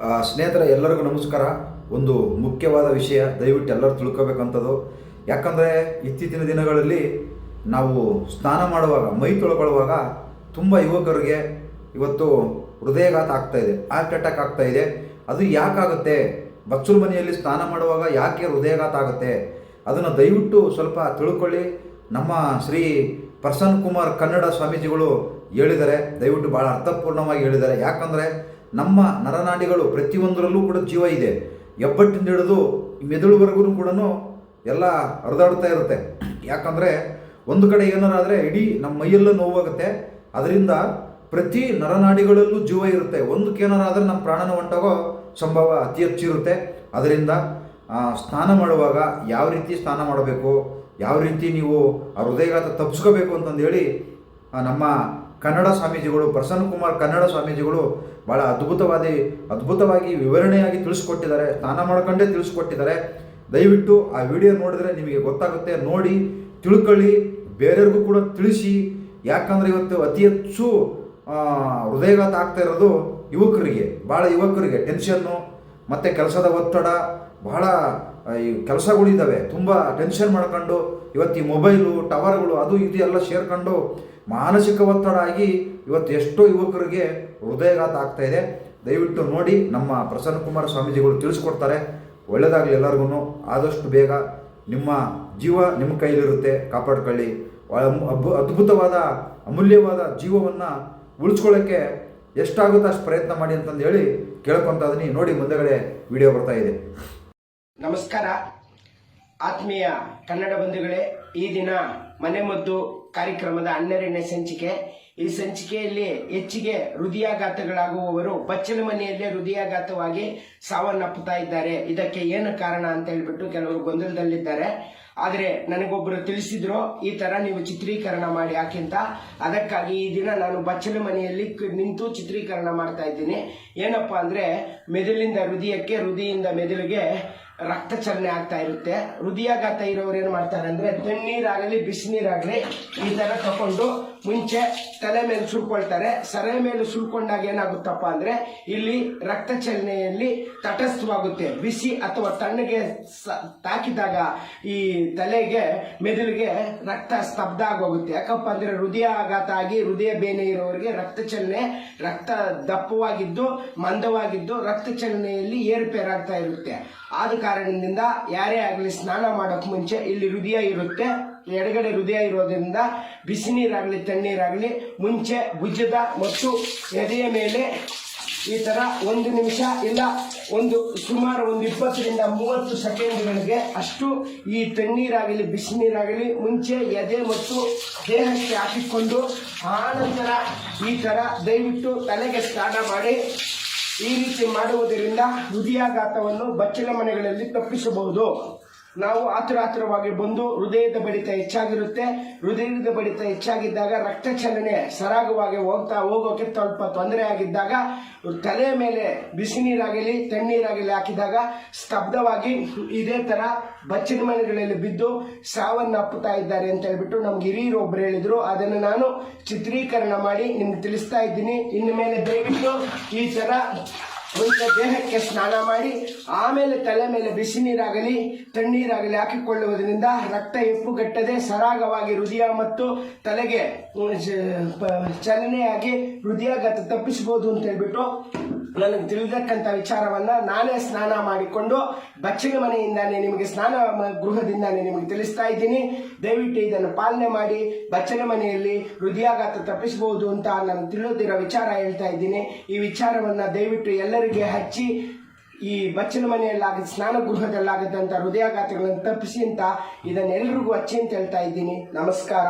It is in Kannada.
ಸ್ನೇಹಿತರೆ, ಎಲ್ಲರಿಗೂ ನಮಸ್ಕಾರ. ಒಂದು ಮುಖ್ಯವಾದ ವಿಷಯ ದಯವಿಟ್ಟು ಎಲ್ಲರೂ ತಿಳ್ಕೊಬೇಕಂಥದ್ದು ಯಾಕಂದರೆ, ಇತ್ತೀಚಿನ ದಿನಗಳಲ್ಲಿ ನಾವು ಸ್ನಾನ ಮಾಡುವಾಗ, ಮೈ ತೊಳ್ಕೊಳ್ಳುವಾಗ ತುಂಬ ಯುವಕರಿಗೆ ಇವತ್ತು ಹೃದಯಘಾತ ಆಗ್ತಾ ಇದೆ ಹಾರ್ಟ್ ಅಟ್ಯಾಕ್ ಆಗ್ತಾ ಇದೆ. ಅದು ಯಾಕಾಗುತ್ತೆ? ಬಚ್ಚಲು ಮನೆಯಲ್ಲಿ ಸ್ನಾನ ಮಾಡುವಾಗ ಯಾಕೆ ಹೃದಯಘಾತ ಆಗುತ್ತೆ? ಅದನ್ನು ದಯವಿಟ್ಟು ಸ್ವಲ್ಪ ತಿಳ್ಕೊಳ್ಳಿ. ನಮ್ಮ ಶ್ರೀ ಪ್ರಸನ್ನ ಕುಮಾರ್ ಕನ್ನಡ ಸ್ವಾಮೀಜಿಗಳು ಹೇಳಿದ್ದಾರೆ ದಯವಿಟ್ಟು ಭಾಳ ಅರ್ಥಪೂರ್ಣವಾಗಿ ಹೇಳಿದ್ದಾರೆ ಯಾಕಂದರೆ ನಮ್ಮ ನರನಾಡಿಗಳು ಪ್ರತಿಯೊಂದರಲ್ಲೂ ಕೂಡ ಜೀವ ಇದೆ. ಎಬ್ಬಟ್ಟಿಂದ ಹಿಡಿದು ಮೆದುಳುವರೆಗೂ ಕೂಡ ಎಲ್ಲ ಹರಿದಾಡ್ತಾ ಇರುತ್ತೆ. ಯಾಕಂದರೆ ಒಂದು ಕಡೆ ಏನಾರಾದರೆ ಇಡೀ ನಮ್ಮ ಮೈಯಲ್ಲೂ ನೋವಾಗುತ್ತೆ. ಅದರಿಂದ ಪ್ರತಿ ನರನಾಡಿಗಳಲ್ಲೂ ಜೀವ ಇರುತ್ತೆ. ಒಂದಕ್ಕೆ ನಮ್ಮ ಪ್ರಾಣನ ಹೊಂಟಾಗೋ ಸಂಭವ ಅತಿ ಹೆಚ್ಚಿರುತ್ತೆ ಅದರಿಂದ ಆ, ಸ್ನಾನ ಮಾಡುವಾಗ ಯಾವ ರೀತಿ ಸ್ನಾನ ಮಾಡಬೇಕು ಯಾವ ರೀತಿ ನೀವು ಆ ಹೃದಯಘಾತ ತಪ್ಪಿಸ್ಕೋಬೇಕು ಅಂತಂದೇಳಿ ಹೇಳಿ ನಮ್ಮ ಕನ್ನಡ ಸ್ವಾಮೀಜಿಗಳು, ಪ್ರಸನ್ನ ಕುಮಾರ್ ಕನ್ನಡ ಸ್ವಾಮೀಜಿಗಳು ಭಾಳ ಅದ್ಭುತವಾದಿ, ಅದ್ಭುತವಾಗಿ ವಿವರಣೆಯಾಗಿ ತಿಳಿಸ್ಕೊಟ್ಟಿದ್ದಾರೆ, ಸ್ನಾನ ಮಾಡ್ಕೊಂಡೇ ತಿಳಿಸ್ಕೊಟ್ಟಿದ್ದಾರೆ. ದಯವಿಟ್ಟು ಆ ವಿಡಿಯೋ ನೋಡಿದ್ರೆ ನಿಮಗೆ ಗೊತ್ತಾಗುತ್ತೆ. ನೋಡಿ, ತಿಳ್ಕೊಳ್ಳಿ, ಬೇರೆಯವ್ರಿಗೂ ಕೂಡ ತಿಳಿಸಿ. ಯಾಕಂದರೆ ಇವತ್ತು ಅತಿ ಹೆಚ್ಚು ಹೃದಯಘಾತ ಆಗ್ತಾ ಇರೋದು ಯುವಕರಿಗೆ ಭಾಳ ಯುವಕರಿಗೆ. ಟೆನ್ಷನ್ನು ಮತ್ತು ಕೆಲಸದ ಒತ್ತಡ, ಬಹಳ ಈ ಕೆಲಸಗಳಿದ್ದಾವೆ ತುಂಬ ಟೆನ್ಷನ್ ಮಾಡ್ಕೊಂಡು ಇವತ್ತು ಈ ಮೊಬೈಲು ಟವರ್ಗಳು ಅದು ಇದು ಎಲ್ಲ ಸೇರ್ಕೊಂಡು ಮಾನಸಿಕ ಒತ್ತಡ ಆಗಿ ಇವತ್ತು ಎಷ್ಟೋ ಯುವಕರಿಗೆ ಹೃದಯಘಾತ ಆಗ್ತಾ ಇದೆ. ದಯವಿಟ್ಟು ನೋಡಿ ನಮ್ಮ ಪ್ರಸನ್ನ ಕುಮಾರ ಸ್ವಾಮೀಜಿಗಳು ತಿಳಿಸ್ಕೊಡ್ತಾರೆ. ಒಳ್ಳೆಯದಾಗಲಿ ಎಲ್ಲರಿಗೂ ಆದಷ್ಟು ಬೇಗ ನಿಮ್ಮ ಜೀವ ನಿಮ್ಮ ಕೈಲಿರುತ್ತೆ. ಕಾಪಾಡ್ಕೊಳ್ಳಿ. ಅದ್ಭುತವಾದ, ಅಮೂಲ್ಯವಾದ ಜೀವವನ್ನು ಉಳಿಸ್ಕೊಳ್ಳೋಕ್ಕೆ ಎಷ್ಟಾಗುತ್ತೋ ಅಷ್ಟು ಪ್ರಯತ್ನ ಮಾಡಿ ಅಂತಂದು ಹೇಳಿ ಕೇಳ್ಕೊತಾ ಇದೀನಿ. ನೋಡಿ ಮುಂದೆಗಡೆ ವಿಡಿಯೋ ಬರ್ತಾ ಇದೆ. ನಮಸ್ಕಾರ. ಆತ್ಮೀಯ ಕನ್ನಡ ಬಂಧುಗಳೇ, ಈ ದಿನ ಮನೆಮದ್ದು ಕಾರ್ಯಕ್ರಮದ ಹನ್ನೆರಡನೇ ಸಂಚಿಕೆ. ಈ ಸಂಚಿಕೆಯಲ್ಲಿ ಹೆಚ್ಚಿಗೆ ಹೃದಯಾಘಾತಗಳಾಗುವವರು ಬಚ್ಚಲ ಮನೆಯಲ್ಲೇ ಹೃದಯಾಘಾತವಾಗಿ ಸಾವನ್ನಪ್ಪುತ್ತಾ ಇದ್ದಾರೆ. ಇದಕ್ಕೆ ಏನು ಕಾರಣ ಅಂತ ಹೇಳ್ಬಿಟ್ಟು ಕೆಲವರು ಗೊಂದಲದಲ್ಲಿದ್ದಾರೆ. ಆದರೆ ನನಗೊಬ್ಬರು ತಿಳಿಸಿದ್ರು ಈ ತರ ನೀವು ಚಿತ್ರೀಕರಣ ಮಾಡಿ ಯಾಕೆಂತ ಅದಕ್ಕಾಗಿ ಈ ದಿನ ನಾನು ಬಚ್ಚಲು ಮನೆಯಲ್ಲಿ ನಿಂತು ಚಿತ್ರೀಕರಣ ಮಾಡ್ತಾ ಇದ್ದೀನಿ. ಏನಪ್ಪಾ ಅಂದ್ರೆ ಮೆದುಳಿಂದ ಹೃದಯಕ್ಕೆ, ಹೃದಯದಿಂದ ಮೆದುಳಿಗೆ ರಕ್ತ ಚಲನೆ ಆಗ್ತಾ ಇರುತ್ತೆ. ಹೃದಯಾಘಾತ ಇರೋರು ಏನು ಮಾಡ್ತಾರೆ ಅಂದ್ರೆ ತಣ್ಣೀರಾಗಲಿ, ಬಿಸಿನೀರಾಗಲಿ ಈ ತರ ತಗೊಂಡು ಮುಂಚೆ ತಲೆ ಮೇಲೆ ಸುಳ್ಕೊಳ್ತಾರೆ. ಸರೆ ಮೇಲೆ ಸುಳ್ಕೊಂಡಾಗ ಏನಾಗುತ್ತಪ್ಪ ಅಂದ್ರೆ ಇಲ್ಲಿ ರಕ್ತ ಚಲನೆಯಲ್ಲಿ ತಟಸ್ಥವಾಗುತ್ತೆ. ಬಿಸಿ ಅಥವಾ ತಣ್ಣಗೆ ತಾಕಿದಾಗ ಈ ತಲೆಗೆ, ಮೆದುಳಿಗೆ ರಕ್ತ ಸ್ತಬ್ಧ ಆಗೋಗುತ್ತೆ ಯಾಕಪ್ಪ ಅಂದ್ರೆ ಹೃದಯ ಆಘಾತ ಆಗಿ ಹೃದಯ ಬೇನೆ ಇರೋರಿಗೆ ರಕ್ತ ಚಲನೆ ರಕ್ತ ದಪ್ಪವಾಗಿದ್ದು, ಮಂದವಾಗಿದ್ದು ರಕ್ತ ಚಲನೆಯಲ್ಲಿ ಏರುಪೇರಾಗ್ತಾ ಇರುತ್ತೆ. ಆದ ಕಾರಣದಿಂದ ಯಾರೇ ಆಗಲಿ ಸ್ನಾನ ಮಾಡೋಕ್ ಮುಂಚೆ ಇಲ್ಲಿ ಹೃದಯ ಇರುತ್ತೆ. ಎಡಗಡೆ ಹೃದಯ ಇರೋದ್ರಿಂದ ಬಿಸಿ ನೀರಾಗಲಿ ತಣ್ಣೀರಾಗಲಿ ಮುಂಚೆ ಭುಜದ ಮತ್ತು ಎದೆಯ ಮೇಲೆ ಈ ತರ ಒಂದು ನಿಮಿಷ ಇಲ್ಲ, ಒಂದು ಸುಮಾರು ಒಂದು ಇಪ್ಪತ್ತರಿಂದ ಮೂವತ್ತು ಸೆಕೆಂಡ್ಗಳಿಗೆ ಅಷ್ಟು ಈ ತಣ್ಣೀರಾಗಲಿ ಬಿಸಿ ನೀರಾಗಲಿ ಮುಂಚೆ ಎದೆ ಮತ್ತು ದೇಹಕ್ಕೆ ಹಾಕಿಕೊಂಡು ಆನಂತರ ಈ ತರ ದಯವಿಟ್ಟು ತಲೆಗೆ ಸ್ನಾನ ಮಾಡಿ, ಈ ರೀತಿ ಮಾಡುವುದರಿಂದ ಹೃದಯಾಘಾತವನ್ನು ಬಚ್ಚಲ ಮನೆಗಳಲ್ಲಿ ತಪ್ಪಿಸಬಹುದು. ನಾವು ಆತುರ ಆತುರವಾಗಿ ಬಂದು ಹೃದಯದ ಬಡಿತ ಹೆಚ್ಚಾಗಿರುತ್ತೆ. ಹೃದಯದ ಬಡಿತ ಹೆಚ್ಚಾಗಿದ್ದಾಗ ರಕ್ತ ಚಲನೆ ಸರಾಗವಾಗಿ ಹೋಗ್ತಾ ಹೋಗೋಕೆ ಸ್ವಲ್ಪ ತೊಂದರೆ ಆಗಿದ್ದಾಗ ತಲೆ ಮೇಲೆ ಬಿಸಿ ನೀರಾಗಲಿ, ತಣ್ಣೀರಾಗಲಿ ಹಾಕಿದಾಗ ಸ್ತಬ್ಧವಾಗಿ ಇದೇ ತರ ಬಚ್ಚಿನ ಮನೆಗಳಲ್ಲಿ ಬಿದ್ದು ಸಾವನ್ನಪ್ಪುತ್ತಾ ಇದ್ದಾರೆ ಅಂತ ಹೇಳ್ಬಿಟ್ಟು ನಮ್ಗೆ ಹಿರಿಯರು ಒಬ್ರು ಹೇಳಿದ್ರು. ಅದನ್ನು ನಾನು ಚಿತ್ರೀಕರಣ ಮಾಡಿ ನಿಮ್ಗೆ ತಿಳಿಸ್ತಾ ಇದ್ದೀನಿ. ಇನ್ನು ಮೇಲೆ ದಯವಿಟ್ಟು ಈ ತರ ಮುಂಚೆ ದೇಹಕ್ಕೆ ಸ್ನಾನ ಮಾಡಿ, ಆಮೇಲೆ ತಲೆ ಮೇಲೆ ಬಿಸಿ ನೀರಾಗಲಿ, ತಣ್ಣೀರಾಗಲಿ ಹಾಕಿಕೊಳ್ಳುವುದರಿಂದ ರಕ್ತ ಹೆಪ್ಪುಗಟ್ಟದೆ ಸರಾಗವಾಗಿ ಹೃದಯ ಮತ್ತು ತಲೆಗೆ ಚಲನೆಯಾಗಿ ಹೃದಯಾಘಾತ ತಪ್ಪಿಸಬಹುದು ಅಂತ ಹೇಳ್ಬಿಟ್ಟು ನನಗೆ ತಿಳಿದಕ್ಕಂತ ವಿಚಾರವನ್ನ ನಾನೇ ಸ್ನಾನ ಮಾಡಿಕೊಂಡು ಬಚ್ಚಲ ಮನೆಯಿಂದಾನೇ ನಿಮಗೆ ಸ್ನಾನ ಗೃಹದಿಂದಾನೇ ನಿಮಗೆ ತಿಳಿಸ್ತಾ ಇದ್ದೀನಿ. ದಯವಿಟ್ಟು ಇದನ್ನು ಪಾಲನೆ ಮಾಡಿ ಬಚ್ಚಲ ಮನೆಯಲ್ಲಿ ಹೃದಯಾಘಾತ ತಪ್ಪಿಸಬಹುದು ಅಂತ ನಾನು ತಿಳಿದಿರೋ ವಿಚಾರ ಹೇಳ್ತಾ ಇದ್ದೀನಿ. ಈ ವಿಚಾರವನ್ನ ದಯವಿಟ್ಟು ಎಲ್ಲರಿಗೆ ಹಚ್ಚಿ, ಈ ಬಚ್ಚಲ ಮನೆಯಲ್ಲಾಗ ಸ್ನಾನ ಗೃಹದಲ್ಲಾಗದಂತ ಹೃದಯಾಘಾತಗಳನ್ನು ತಪ್ಪಿಸಿ ಅಂತ ಇದನ್ನೆಲ್ಲರಿಗೂ ಹಚ್ಚಿ ಅಂತ ಹೇಳ್ತಾ ಇದ್ದೀನಿ. ನಮಸ್ಕಾರ.